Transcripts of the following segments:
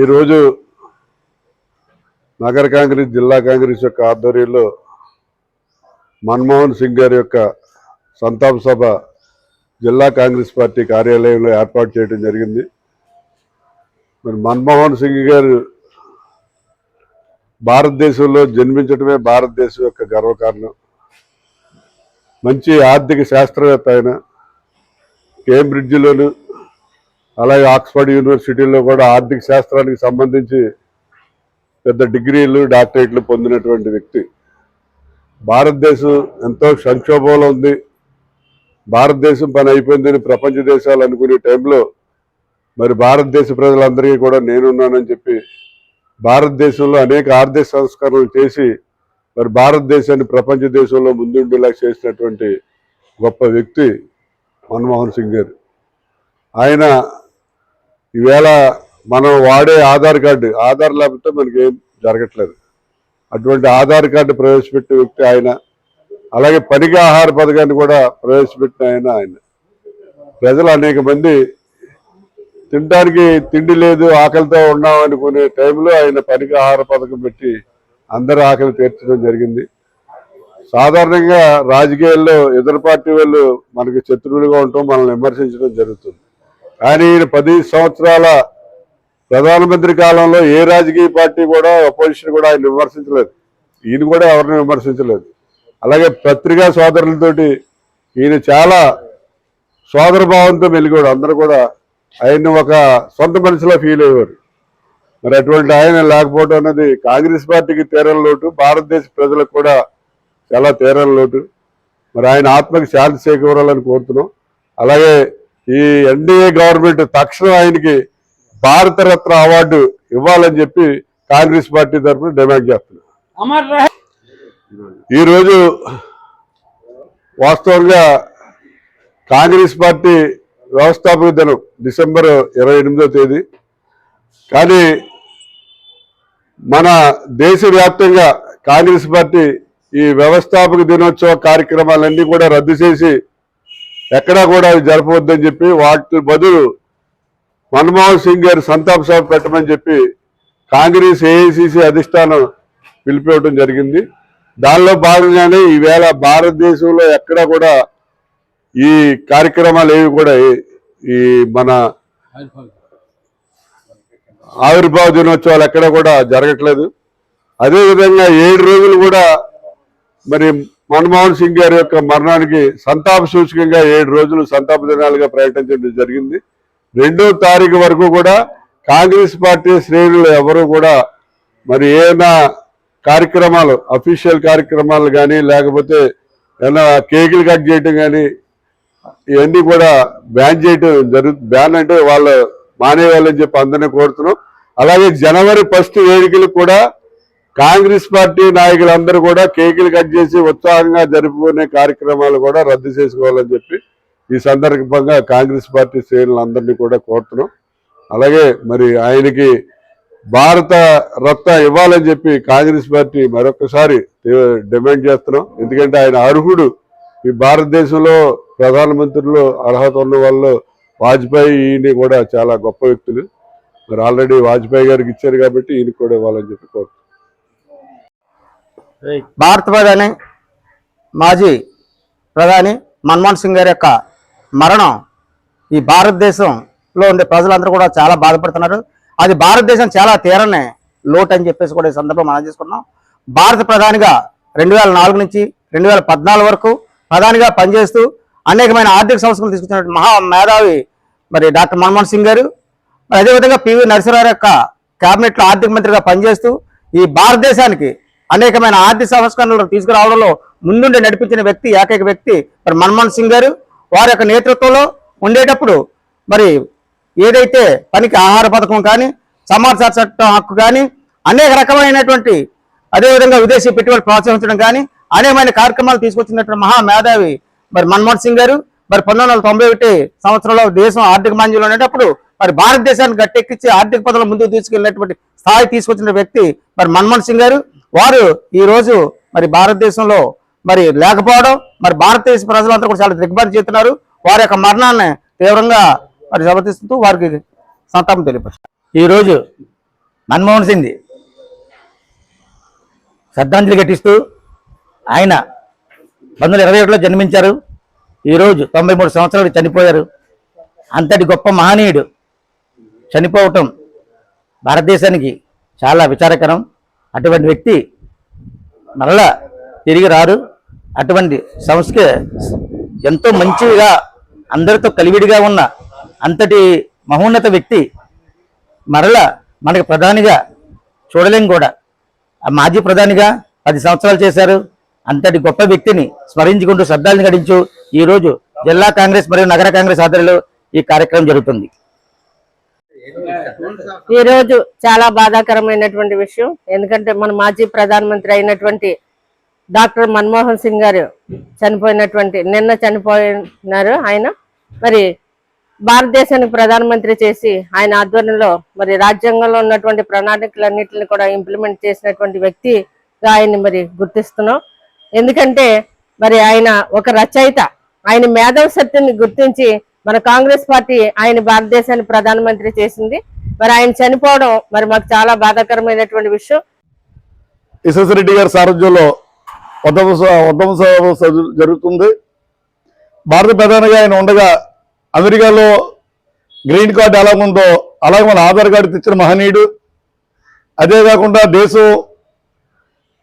ఈరోజు నగర కాంగ్రెస్ జిల్లా కాంగ్రెస్ యొక్క ఆధ్వర్యంలో మన్మోహన్ సింగ్ గారి యొక్క సంతాప సభ జిల్లా కాంగ్రెస్ పార్టీ కార్యాలయంలో ఏర్పాటు చేయడం జరిగింది. మరి మన్మోహన్ సింగ్ గారు భారతదేశంలో జన్మించడమే భారతదేశం యొక్క గర్వకారణం. మంచి ఆర్థిక శాస్త్రవేత్త ఆయన. కేంబ్రిడ్జ్లోను అలాగే ఆక్స్ఫర్డ్ యూనివర్సిటీలో కూడా ఆర్థిక శాస్త్రానికి సంబంధించి పెద్ద డిగ్రీలు డాక్టరేట్లు పొందినటువంటి వ్యక్తి. భారతదేశం ఎంతో సంక్షోభంలో ఉంది. భారతదేశం పని అయిపోయిందని ప్రపంచ దేశాలు అనుకునే టైంలో మరి భారతదేశ ప్రజలందరికీ కూడా నేనున్నానని చెప్పి భారతదేశంలో అనేక ఆర్థిక సంస్కరణలు చేసి మరి భారతదేశాన్ని ప్రపంచ దేశంలో ముందుండేలా చేసినటువంటి గొప్ప వ్యక్తి మన్మోహన్ సింగ్ గారు. ఆయన ఈవేళ మనం వాడే ఆధార్ కార్డు ఆధార్ లేకపోతే మనకి ఏం జరగట్లేదు. అటువంటి ఆధార్ కార్డు ప్రవేశపెట్టిన వ్యక్తి ఆయన అలాగే పనికి ఆహార పథకాన్ని కూడా ప్రవేశపెట్టిన ఆయన ఆయన. ప్రజలు అనేక మంది తినడానికి తిండి లేదు ఆకలితో ఉన్నాం అనుకునే టైంలో ఆయన పనికి ఆహార పథకం పెట్టి అందరి ఆకలి తీర్చడం జరిగింది. సాధారణంగా రాజకీయాల్లో ఇతర పార్టీ వాళ్ళు మనకి శత్రువులుగా ఉంటాం మనల్ని విమర్శించడం జరుగుతుంది. కానీ ఈయన పది సంవత్సరాల ప్రధానమంత్రి కాలంలో ఏ రాజకీయ పార్టీ కూడా అపోజిషన్ కూడా ఆయన విమర్శించలేదు. ఈయన కూడా ఎవరిని విమర్శించలేదు. అలాగే పత్రికా సోదరులతోటి ఈయన చాలా సోదర భావంతో మెలిగాడు. అందరూ కూడా ఆయన్ని ఒక సొంత మనిషిలో ఫీల్ అయ్యేవారు. మరి అటువంటి ఆయన లేకపోవడం అనేది కాంగ్రెస్ పార్టీకి తీరని లోటు భారతదేశ ప్రజలకు కూడా చాలా తీరని లోటు. మరి ఆయన ఆత్మకి శాంతి చేకూరాలని కోరుతున్నాం. అలాగే ఈ ఎన్డీఏ గవర్నమెంట్ తక్షణం ఆయనకి భారతరత్న అవార్డు ఇవ్వాలని చెప్పి కాంగ్రెస్ పార్టీ తరఫున డిమాండ్ చేస్తున్నాం ఈరోజు వాస్తవంగా కాంగ్రెస్ పార్టీ వ్యవస్థాపక దినం డిసెంబర్ ఇరవై ఎనిమిదో తేదీ. కానీ మన దేశవ్యాప్తంగా కాంగ్రెస్ పార్టీ ఈ వ్యవస్థాపక దినోత్సవ కార్యక్రమాలన్నీ కూడా రద్దు చేసి ఎక్కడా కూడా అవి జరపవద్దని చెప్పి వాటి బదులు మన్మోహన్ సింగ్ గారు సంతాప్ సభ పెట్టమని చెప్పి కాంగ్రెస్ ఏఐసిసి అధిష్టానం పిలిపివ్వడం జరిగింది. దానిలో భాగంగానే ఈవేళ భారతదేశంలో ఎక్కడా కూడా ఈ కార్యక్రమాలు ఏవి కూడా ఈ- మన ఆవిర్భావ దినోత్సవాలు ఎక్కడ కూడా జరగట్లేదు. అదేవిధంగా ఏడు రోజులు కూడా మరి మన్మోహన్ సింగ్ గారి యొక్క మరణానికి సంతాప సూచకంగా ఏడు రోజులు సంతాప దినాలుగా ప్రకటించడం జరిగింది. రెండో తారీఖు వరకు కూడా కాంగ్రెస్ పార్టీ శ్రేణులు ఎవరు కూడా మరి ఏమైనా కార్యక్రమాలు అఫీషియల్ కార్యక్రమాలు కానీ లేకపోతే ఏమైనా కేకులు కట్ చేయటం కానీ ఇవన్నీ కూడా బ్యాన్ చేయటం జరుగు బ్యాన్ అంటే వాళ్ళు మానేయాలని చెప్పి అందరినీ కోరుతున్నాం. అలాగే జనవరి ఫస్ట్ వేడుకలు కూడా కాంగ్రెస్ పార్టీ నాయకులందరూ కూడా కేకులు కట్ చేసి ఉత్సాహంగా జరుపుకునే కార్యక్రమాలు కూడా రద్దు చేసుకోవాలని చెప్పి ఈ సందర్భంగా కాంగ్రెస్ పార్టీ శ్రేణులందరినీ కూడా కోరుతున్నాం. అలాగే మరి ఆయనకి భారత రత్న ఇవ్వాలని చెప్పి కాంగ్రెస్ పార్టీ మరొకసారి డిమాండ్ చేస్తున్నాం. ఎందుకంటే ఆయన అర్హుడు. ఈ భారతదేశంలో ప్రధానమంత్రులు అర్హత ఉన్న వాళ్ళు వాజ్పేయి ఈయన కూడా చాలా గొప్ప వ్యక్తులు. మరి ఆల్రెడీ వాజ్పేయి గారికి ఇచ్చారు కాబట్టి ఈయన కూడా ఇవ్వాలని చెప్పి కోరుతున్నాం. భారత ప్రధాని మాజీ ప్రధాని మన్మోహన్ సింగ్ గారి యొక్క మరణం ఈ భారతదేశంలో ఉండే ప్రజలందరూ కూడా చాలా బాధపడుతున్నారు. అది భారతదేశం చాలా తీరని లోటు అని చెప్పేసి కూడా ఈ సందర్భం మనం చేసుకున్నాం. భారత ప్రధానిగా రెండు వేల నాలుగు నుంచి రెండు వేల పద్నాలుగు వరకు ప్రధానిగా పనిచేస్తూ అనేకమైన ఆర్థిక సంస్కరణలు తీసుకొచ్చినటువంటి మహా మేధావి మరి డాక్టర్ మన్మోహన్ సింగ్ గారు మరి అదేవిధంగా పివి నరసింహారావు యొక్క కేబినెట్ ఆర్థిక మంత్రిగా పనిచేస్తూ ఈ భారతదేశానికి అనేకమైన ఆర్థిక సంస్కరణలు తీసుకురావడంలో ముందుండి నడిపించిన వ్యక్తి ఏకైక వ్యక్తి మరి మన్మోహన్ సింగ్ గారు. వారి యొక్క నేతృత్వంలో ఉండేటప్పుడు మరి ఏదైతే పనికి ఆహార పథకం కానీ సమాచార చట్టం హక్కు కానీ అనేక రకమైనటువంటి అదేవిధంగా విదేశీ పెట్టుబడి ప్రోత్సహించడం కానీ అనేకమైన కార్యక్రమాలు తీసుకొచ్చినటువంటి మహా మేధావి మరి మన్మోహన్ సింగ్ గారు. మరి పంతొమ్మిది వందల తొంభై ఒకటి సంవత్సరంలో దేశం ఆర్థిక మాంద్యంలో ఉండేటప్పుడు మరి భారతదేశాన్ని గట్టెక్కించి ఆర్థిక పదవులు ముందుకు తీసుకెళ్ళినటువంటి స్థాయి తీసుకొచ్చిన వ్యక్తి మరి మన్మోహన్ సింగ్ గారు. వారు ఈరోజు మరి భారతదేశంలో మరి లేకపోవడం మరి భారతదేశ ప్రజలందరూ కూడా చాలా దిగ్భ్రాంతి చేస్తున్నారు. వారి యొక్క మరణాన్ని తీవ్రంగా మరి సమర్థిస్తూ వారికి సంతాపం తెలియపరుస్తారు. ఈ రోజు మన్మోహన్ సింగ్ శ్రద్ధాంజలి ఘటిస్తూ ఆయన పంతొమ్మిది వందల ఇరవై ఒకటిలో జన్మించారు. ఈరోజు తొంభై మూడు సంవత్సరాలు చనిపోయారు. అంతటి గొప్ప మహనీయుడు చనిపోవటం భారతదేశానికి చాలా విచారకరం. అటువంటి వ్యక్తి మరలా తిరిగి రారు. అటువంటి సంస్థకి ఎంతో మంచిగా అందరితో కలివిడిగా ఉన్న అంతటి మహోన్నత వ్యక్తి మరలా మనకి ప్రధానిగా చూడలేం కూడా. ఆ మాజీ ప్రధానిగా పది సంవత్సరాలు చేశారు. అంతటి గొప్ప వ్యక్తిని స్మరించుకుంటూ శ్రద్ధాలను గడించు ఈరోజు జిల్లా కాంగ్రెస్ మరియు నగర కాంగ్రెస్ ఆధ్వర్యంలో ఈ కార్యక్రమం జరుగుతుంది. ఈ రోజు చాలా బాధాకరమైనటువంటి విషయం. ఎందుకంటే మన మాజీ ప్రధానమంత్రి అయినటువంటి డాక్టర్ మన్మోహన్ సింగ్ గారు చనిపోయినటువంటి నిన్న చనిపోయినారు ఆయన. మరి భారతదేశానికి ప్రధానమంత్రి చేసి ఆయన ఆధ్వర్యంలో మరి రాజ్యాంగంలో ఉన్నటువంటి ప్రణాళికలన్నింటిని కూడా ఇంప్లిమెంట్ చేసినటువంటి వ్యక్తిగా ఆయన్ని మరి గుర్తిస్తున్నాం. ఎందుకంటే మరి ఆయన ఒక రచయిత. ఆయన మేధవ శక్తిని గుర్తించి మన కాంగ్రెస్ పార్టీ ఆయన భారతదేశాన్ని ప్రధానమంత్రి చేసింది. మరి ఆయన చనిపోవడం మరి మాకు చాలా బాధాకరమైనటువంటి విషయం. యశస్వి రెడ్డి గారి సారథ్యంలో ఉద్యమ సభ జరుగుతుంది. భారత ప్రధానిగా ఆయన ఉండగా అమెరికాలో గ్రీన్ కార్డు ఎలా ఉందో అలాగే మన ఆధార్ కార్డు తెచ్చిన మహనీయుడు. అదే కాకుండా దేశం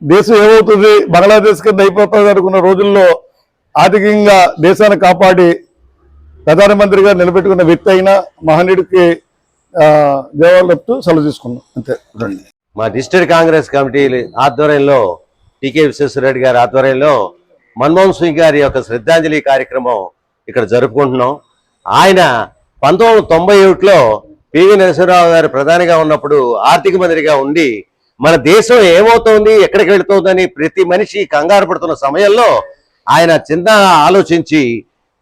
దేశం ఏమవుతుంది బంగ్లాదేశ్ కింద అయిపోతుంది అనుకున్న రోజుల్లో ఆర్థికంగా దేశాన్ని కాపాడి ప్రధానమంత్రిగా నిలబెట్టుకున్న వ్యక్తి అయిన మహనీయుడికి ఆ, చెప్తూ సెలవు తీసుకున్నాం. అంతే. రండి. మా డిస్ట్రిక్ట్ కాంగ్రెస్ కమిటీ ఆధ్వర్యంలో టీకే విశ్వేశ్వరరెడ్డి గారి ఆధ్వర్యంలో మన్మోహన్ సింగ్ గారి యొక్క శ్రద్ధాంజలి కార్యక్రమం ఇక్కడ జరుపుకుంటున్నాం. ఆయన పంతొమ్మిది వందల తొంభై ఒకటిలో పివి నరసింహరావు గారు ప్రధానిగా ఉన్నప్పుడు ఆర్థిక మంత్రిగా ఉండి మన దేశం ఏమవుతోంది ఎక్కడికి వెళుతోందని ప్రతి మనిషి కంగారు పడుతున్న సమయంలో ఆయన చిన్న ఆలోచించి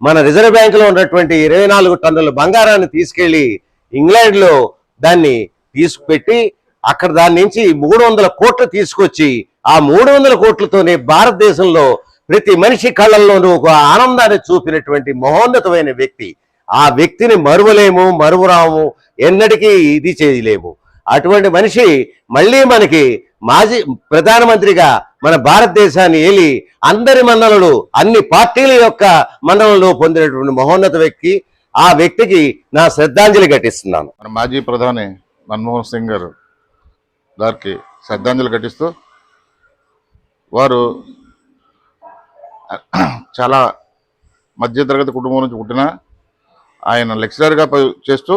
మన రిజర్వ్ బ్యాంకులో ఉన్నటువంటి ఇరవై నాలుగు టన్నుల బంగారాన్ని తీసుకెళ్ళి ఇంగ్లాండ్లో దాన్ని తీసుకుపెట్టి అక్కడ దాని నుంచి మూడు వందల కోట్లు తీసుకొచ్చి ఆ మూడు వందల కోట్లతోనే భారతదేశంలో ప్రతి మనిషి కళ్ళల్లోనూ ఒక ఆనందాన్ని చూపినటువంటి మహోన్నతమైన వ్యక్తి. ఆ వ్యక్తిని మరువలేము మరువురాము ఎన్నటికీ ఇది చేయలేము. అటువంటి మనిషి మళ్ళీ మనకి మాజీ ప్రధానమంత్రిగా మన భారతదేశాన్ని ఏలి అందరి మన్ననలు అన్ని పార్టీల యొక్క మన్ననలు పొందినటువంటి మహోన్నత వ్యక్తి. ఆ వ్యక్తికి నా శ్రద్ధాంజలి ఘటిస్తున్నాను. మన మాజీ ప్రధాని మన్మోహన్ సింగ్ గారు గారికి శ్రద్ధాంజలి ఘటిస్తూ వారు చాలా మధ్యతరగతి కుటుంబం నుంచి పుట్టిన ఆయన లెక్చరర్గా ప- చేస్తూ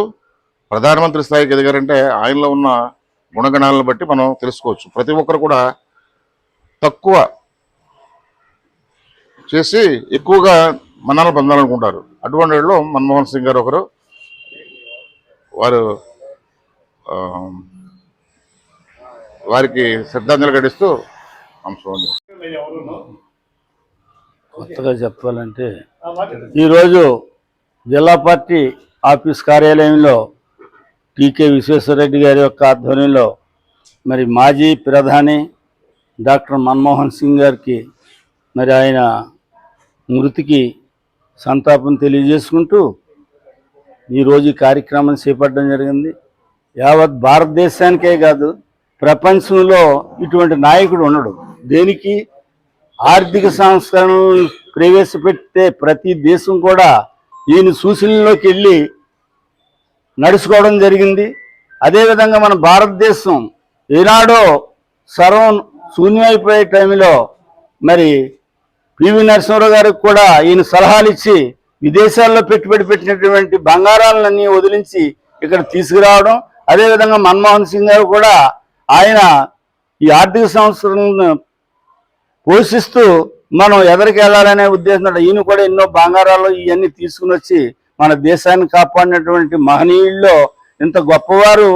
ప్రధానమంత్రి స్థాయికి ఎదిగారంటే ఆయనలో ఉన్న గుణగణాలను బట్టి మనం తెలుసుకోవచ్చు. ప్రతి ఒక్కరు కూడా తక్కువ చేసి ఎక్కువగా మన్నాలు పొందాలనుకుంటారు. అటువంటి వాళ్ళు మన్మోహన్ సింగ్ గారు ఒకరు. వారు వారికి శ్రద్ధాంజలి ఘటిస్తూ అంశం కొత్తగా చెప్పాలంటే ఈరోజు జిల్లా పార్టీ ఆఫీస్ కార్యాలయంలో టీకే విశ్వేశ్వరరెడ్డి గారి యొక్క ఆధ్వర్యంలో మరి మాజీ ప్రధాని డాక్టర్ మన్మోహన్ సింగ్ గారికి మరి ఆయన మృతికి సంతాపం తెలియజేసుకుంటూ ఈరోజు ఈ కార్యక్రమం చేపట్టడం జరిగింది. యావత్ భారతదేశానికే కాదు ప్రపంచంలో ఇటువంటి నాయకుడు ఉండడు. దేనికి? ఆర్థిక సంస్కరణలు ప్రవేశపెడితే ప్రతి దేశం కూడా ఈయన సూచనలోకి వెళ్ళి నడుచుకోవడం జరిగింది. అదేవిధంగా మన భారతదేశం ఈనాడో సర్వం శూన్యమైపోయే టైంలో మరి పివి నరసింహరావు గారికి కూడా ఈయన సలహాలు ఇచ్చి విదేశాల్లో పెట్టుబడి పెట్టినటువంటి బంగారాలన్నీ వదిలించి ఇక్కడ తీసుకురావడం అదేవిధంగా మన్మోహన్ సింగ్ గారు కూడా ఆయన ఈ ఆర్థిక సంవత్సరం పోషిస్తూ మనం ఎదరికి వెళ్ళాలనే ఉద్దేశంతో ఈయన కూడా ఎన్నో బంగారాలు ఇవన్నీ తీసుకుని వచ్చి మన దేశాన్ని కాపాడినటువంటి మహనీయుల్లో ఇంత గొప్పవారు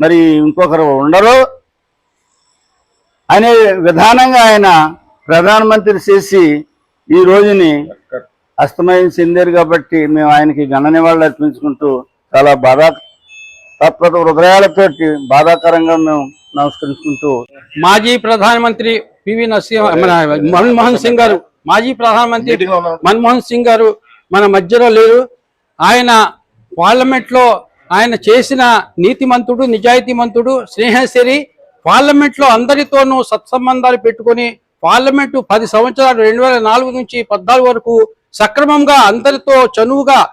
మరి ఇంకొకరు ఉండరు. అనే విధానంగా ఆయన ప్రధానమంత్రి చేసి ఈ రోజుని అస్తమయం చెందారు కాబట్టి మేము ఆయనకి ఘన నివాళులు అర్పించుకుంటూ చాలా బాధా తత్వత హృదయాలతోటి బాధాకరంగా మేము నమస్కరించుకుంటూ మాజీ ప్రధానమంత్రి పివి నరసింహ మన మన్మోహన్ సింగ్ గారు మాజీ ప్రధానమంత్రి మన్మోహన్ సింగ్ గారు మన మధ్యలో లేరు. ఆయన పార్లమెంట్లో ఆయన చేసిన నీతిమంతుడు నిజాయితీమంతుడు స్నేహశరి పార్లమెంట్లో అందరితోనూ సత్సంబంధాలు పెట్టుకొని పార్లమెంటు పది సంవత్సరాలు రెండు వేల నాలుగు నుంచి పద్నాలుగు వరకు సక్రమంగా అందరితో చనువుగా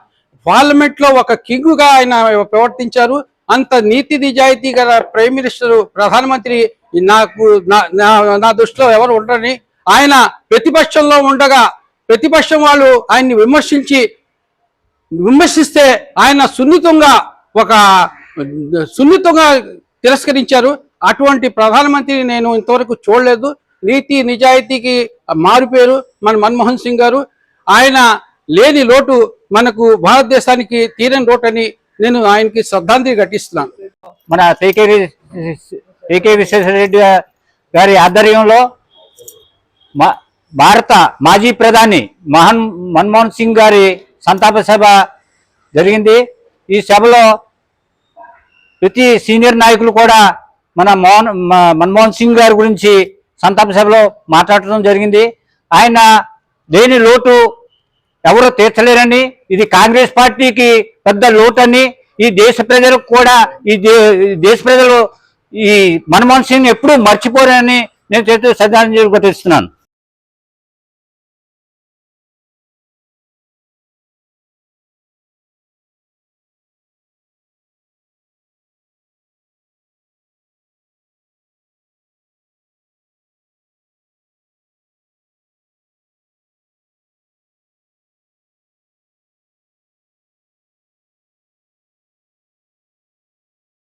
పార్లమెంట్లో ఒక కింగ్గా ఆయన ప్రవర్తించారు. అంత నీతి నిజాయితీ గల ప్రైమ్ మినిస్టర్ ప్రధానమంత్రి నాకు నా- నా- నా దృష్టిలో ఎవరు ఉండరని ఆయన ప్రతిపక్షంలో ఉండగా ప్రతిపక్షం వాళ్ళు ఆయన్ని విమర్శించి విమర్శిస్తే ఆయన సున్నితంగా ఒక సున్నితంగా తిరస్కరించారు. అటువంటి ప్రధానమంత్రిని నేను ఇంతవరకు చూడలేదు. నీతి నిజాయితీకి మారుపేరు మన మన్మోహన్ సింగ్ గారు. ఆయన లేని లోటు మనకు భారతదేశానికి తీరని లోటు అని నేను ఆయనకి శ్రద్ధాంజలి ఘటిస్తున్నాను. మన టీకే టీకే విశ్వేశ్వరరెడ్డి గారి ఆధ్వర్యంలో మా- భారత మాజీ ప్రధాని మహన్ మన్మోహన్ సింగ్ గారి సంతాప సభ జరిగింది. ఈ సభలో ప్రతి సీనియర్ నాయకులు కూడా మన మోహన్ మ- మన్మోహన్ సింగ్ గారి గురించి సంతాప సభలో మాట్లాడటం జరిగింది. ఆయన లేని లోటు ఎవరు తీర్చలేరని ఇది కాంగ్రెస్ పార్టీకి పెద్ద లోటని ఈ దేశ ప్రజలకు కూడా ఈ దే- ఈ దేశ ప్రజలు ఈ మన్మోహన్ సింగ్ ఎప్పుడూ మర్చిపోరని నేను చేస్తూ శ్రద్ధాంజలి ఘటిస్తున్నాను